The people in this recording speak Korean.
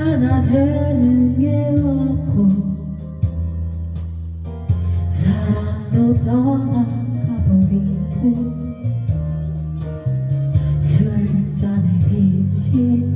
하나 되는 게 없고 사랑도 떠나가 버리고 술잔에 비친